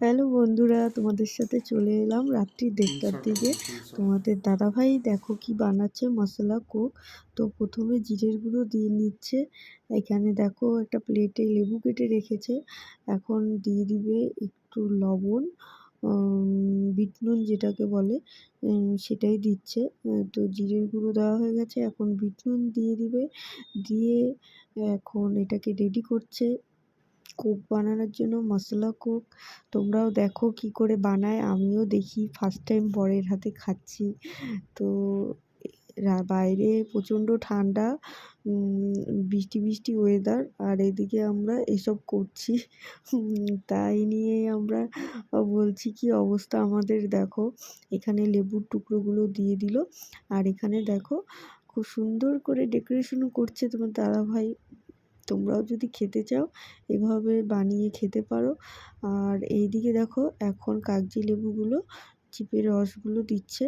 Hello বন্ধুরা তোমাদের সাথে চলে এলাম রাত্রি দেড়টার দিকে। তোমাদের দাদাভাই দেখো কি বানাচ্ছে মশলা কোক। তো প্রথমে জিরের গুঁড়ো দিয়ে নিচ্ছে। এখানে দেখো একটা প্লেটে লেবু কেটে রেখেছে। এখন দিয়ে দিবে একটু লবণ উম, বিট নুন যেটাকে বলে সেটাই দিচ্ছে। তো জিরের গুঁড়ো দেওয়া হয়ে গেছে। এখন বিট নুন দিয়ে দিবে। দিয়ে এখন এটাকে রেডি করছে। কোক বানানোর জন্য মশলা কোক তোমরাও দেখো কি করে বানায়, আমিও দেখি। ফার্স্ট টাইম বরের হাতে খাচ্ছি। তো বাইরে প্রচণ্ড ঠান্ডা বৃষ্টি বৃষ্টি ওয়েদার আর এদিকে আমরা এসব করছি। তাই নিয়ে আমরা বলছি কি অবস্থা আমাদের দেখো। এখানে লেবুর টুকরোগুলো দিয়ে দিল। আর এখানে দেখো, খুব সুন্দর করে ডেকোরেশনও করছে তোমার দাদাভাই। তোমরাও যদি খেতে চাও, এভাবে বানিয়ে খেতে পারো। আর এইদিকে দেখো, এখন কাগজি লেবুগুলো চিপে রসগুলো দিচ্ছে।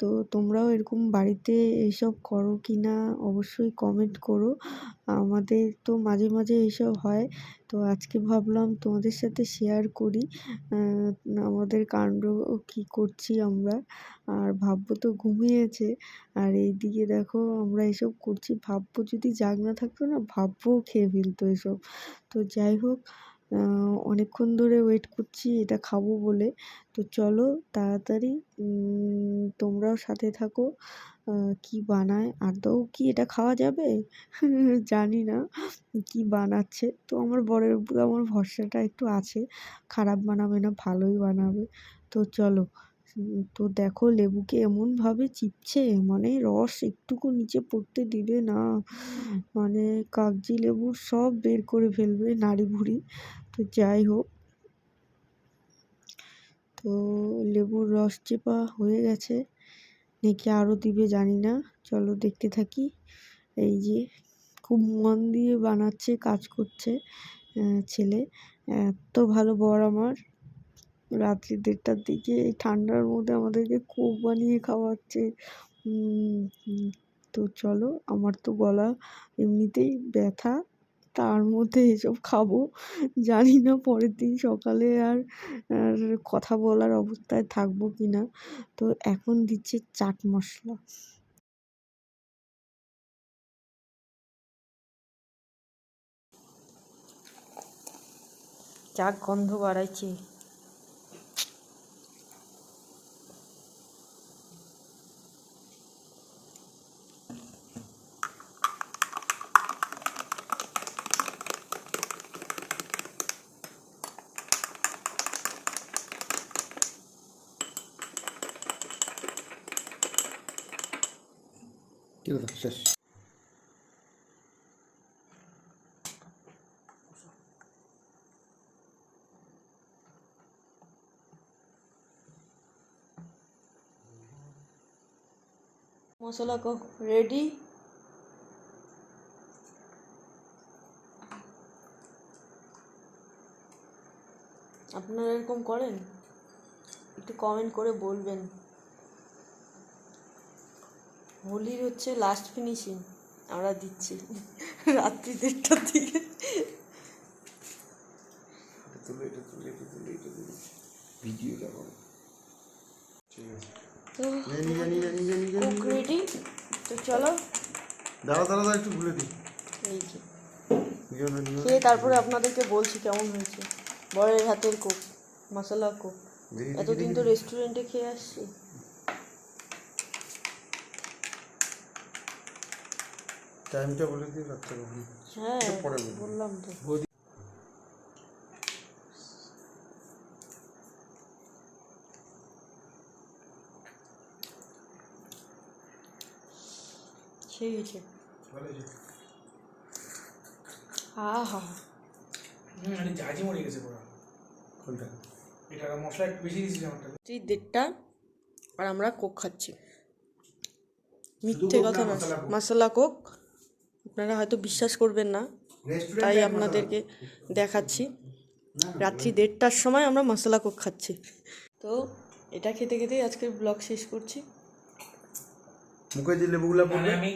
তো তোমরাও এরকম বাড়িতে এইসব করো কি না অবশ্যই কমেন্ট করো। আমাদের তো মাঝে মাঝে এইসব হয়। তো আজকে ভাবলাম তোমাদের সাথে শেয়ার করি আমাদের কাণ্ড কি করছি আমরা। আর ভাববো তো ঘুমিয়েছে। আর এইদিকে দেখো আমরা এসব করছি। ভাববো যদি জাগ না থাকতো না ভাববো খেয়ে ফেলতো এসব। তো যাই হোক অনেকক্ষণ ধরে ওয়েট করছি এটা খাব বলে। তো চলো তাড়াতাড়ি তোমরাও সাথে থাকো। কি বানায় আদৌ কি এটা খাওয়া যাবে? জানি না কি বানাচ্ছে। তো আমার বরের উপরে আমার ভরসাটা একটু আছে। খারাপ বানাবে না, ভালোই বানাবে। তো চলো তো দেখো লেবুকে এমনভাবে চিপছে? মানে রস একটুকু নিচে পড়তে দিবে না। মানে কাগজি লেবুর সব বের করে ফেলবে নাড়ি ভুড়ি। তো যাই হোক। তো লেবুর রস চেপা হয়ে গেছে। নাকি আরও দিবে জানি না। চলো দেখতে থাকি। এই যে খুব মন দিয়ে বানাচ্ছে, কাজ করছে ছেলে। এত ভালো বর আমার। রাত্রি দেড়টার দিকে, এই ঠান্ডার মধ্যে আমাদেরকে কোক বানিয়ে খাওয়াচ্ছে। তো চলো, আমার তো গলা এমনিতেই ব্যথা। তার মধ্যে এসব খাব। জানি না পরের দিন সকালে আর আর কথা বলার অবস্থায় থাকব কি না তো এখন দিচ্ছে চাট মশলা। চাক গন্ধ বাড়াইছে। শেষ মশলা রেডি আপনারা এরকম করেন? একটু কমেন্ট করে বলবেন। হোলির হচ্ছে লাস্ট ফিনিশিং আমরা দিচ্ছি। রাত্রি দেড়টার দিকে তো চলো। দাঁড়া দাঁড়া একটু ভুলে দিই। খেয়ে তারপরে আপনাদেরকে বলছি কেমন হয়েছে। বরের হাতের কোক মশলা কোক এতদিন তো রেস্টুরেন্টে খেয়ে আসছি। টাইমটা বলে দিই কখন হ্যাঁ পরে বললাম তো। সেই হয়েছে। আহা। মানে জাহাজি মরে গেছে পুরো। কোনটা? এটা মশলা একটু বেশি দিয়েছিস আমারটা তুই দেড়টা আর আমরা কোক খাচ্ছি। মিথ্যে কথা না। মশলা কোক। আপনারা হয়তো বিশ্বাস করবেন না তাই আপনাদেরকে দেখাচ্ছি। রাত্রি দেড়টার সময় আমরা মশলা কোক খাচ্ছি। তো এটা খেতে খেতেই আজকের ব্লগ শেষ করছি। মুখে যে লেবুগুলা আমি